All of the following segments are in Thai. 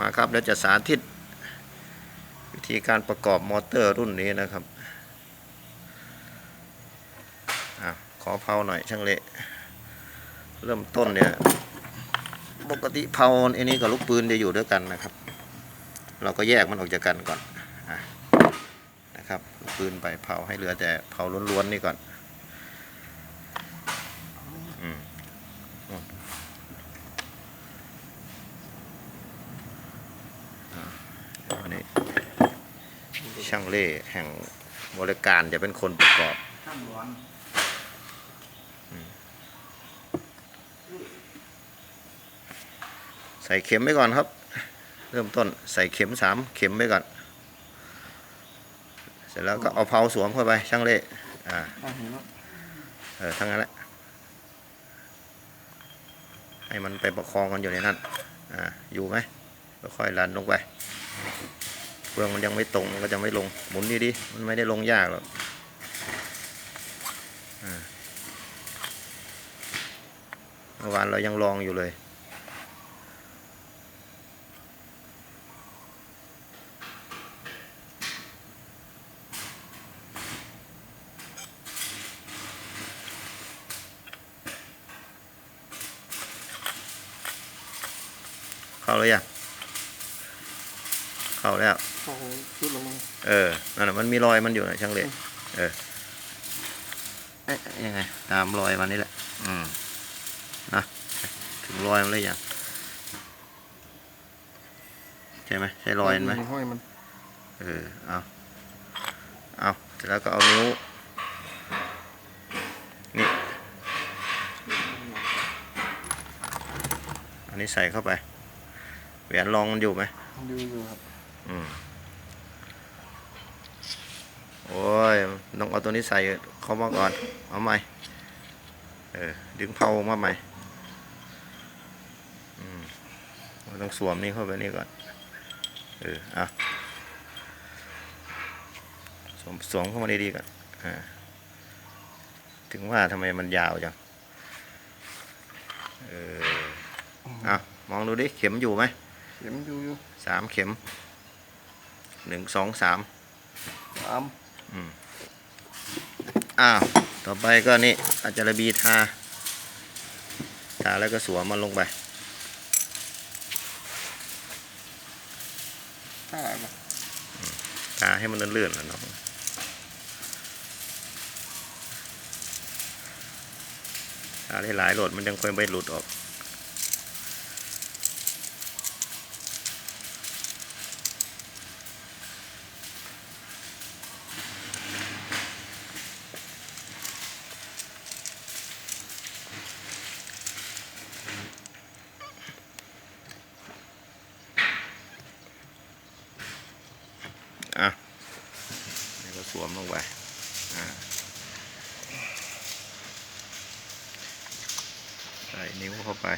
มาครับเดี๋ยวจะสาธิต วิธีการประกอบมอเตอร์รุ่นนี้นะครับอขอเผาหน่อยช่างเละเริ่มต้นเนี่ยปกติเผาอันนี้กับลูกปืนจะอยู่ด้วยกันนะครับ เราก็แยกมันออกจากกันก่อนอะนะครับ ปืนไปเผาให้เหลือแต่เผาล้วนๆนี่ก่อนอืมอืมอะอันนี้ ช่างเล่แห่งบริการจะเป็นคนประกอบใส่เข็มไว้ก่อนครับ เริ่มต้นใส่เข็มสามเข็มไว้ก่อน เสร็จแล้วก็เอาเพาสวมเข้าไปช่างเล่อ่าอะเห็นแล้วเออทั้งนั้นแหละให้มันไปประคองกันอยู่ในนั้นอ่าอยู่ไหมค่อยๆลันลงไป เฟืองมันยังไม่ตรงมันก็จะไม่ลงหมุนดีๆมันไม่ได้ลงยากหรอกเมื่อวานเรายังลองอยู่เลยเข้าแล้วยัง เข้าแล้วโอ้โหชุดละมึงเออนั่นน่ะมันมีรอยมันอยู่นะช่างเล็กเออเอ๊ะยังไงตามรอยมันนี่แหละ อืมนะถึงรอยมันเลยยังใช่ไหมใช่รอยมันไหมห้อยมันเออเอาเอาเสร็จแล้วก็เอานิ้วนี่อันนี้ใส่เข้าไปแหวนรองมันอยู่ไหมดูอยู่ครับอืม โอ้ยต้องเอาตัวนี้ใส่เข้ามาก่อน เอาใหม่ เออ ดึงเผาออกมาใหม่อืมเราต้องสวมนี่เข้าไปนี่ก่อน เออเอาสวมสวมเข้ามาดีๆก่อน อ่า ถึงว่าทำไมมันยาวจัง เออเอามองดูดิ เข็มอยู่ไหม เข็มดูอยู่สามเข็ม หนึ่งสองสามสามอ้าว ต่อไปก็นี่อาจารบีทา ทาแล้วก็สวมมันลงไปห้าครับทาให้มันเลื่อนๆนะน้องทาได้หลายโหลดมันยังค่อยไม่หลุดออก อะนี่ก็สวมลงไปอ่าใส่นิ้วเข้าไป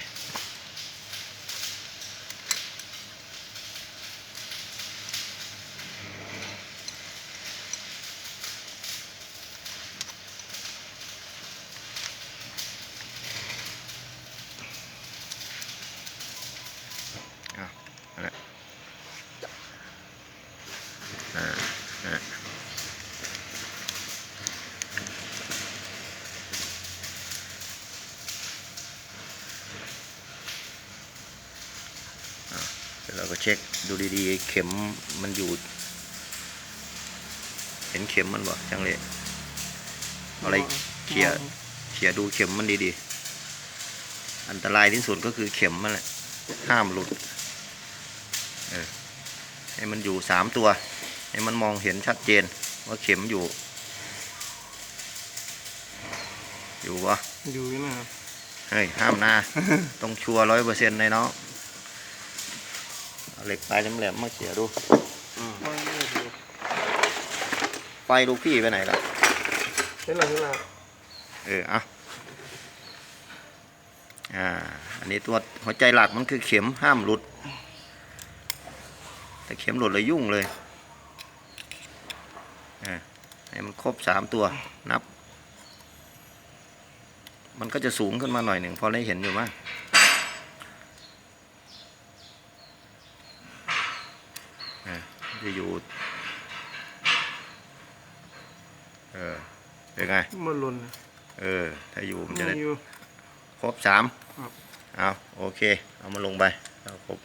อะนั่นแหละอ่าอะอะ เสร็จแล้วก็เช็คดูดีๆ เข็มมันอยู่ เห็นเข็มมันบ่จังเลยเอาอะไรเขี่ยเขี่ยดูเข็มมันดีๆ อันตรายที่สุดก็คือเข็มมันแหละ ห้ามหลุด เออ ให้มันอยู่สามตัว ให้มันมองเห็นชัดเจน ว่าเข็มอยู่ อยู่วะอยู่นี่นะครับ เฮ้ย ห้ามนาต้องชัวร้อยเปอร์เซ็นต์เลยเนาะ เอาเหล็กปลายแหลมๆมาเขี่ยดูห้อยเลือดอยู่ไฟลูกพี่ไปไหนล่ะเห็นหลังเห็นหลังเออเอาอ่า อันนี้ตัวหัวใจหลักมันคือเข็มห้ามหลุด แต่เข็มหลุดเลยยุ่งเลยอ่าให้มันครบสามตัวนับ มันก็จะสูงขึ้นมาหน่อยหนึ่งพอได้เห็นอยู่มั้ง จะอยู่ เออเป็นไง มันหล่นเออ ถ้าอยู่มันจะได้อยู่ ครบสามครับ เอาโอเค เอามาลงไปเอาครบ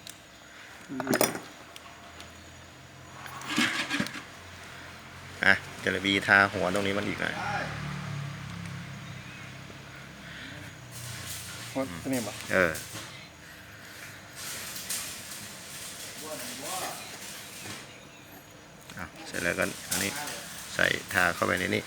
อะจระบีทาหัวตรงนี้มันอีกหน่อยวัดนี่บ่เอออะ เสร็จแล้วก็อันนี้ใส่ทาเข้าไปในนี้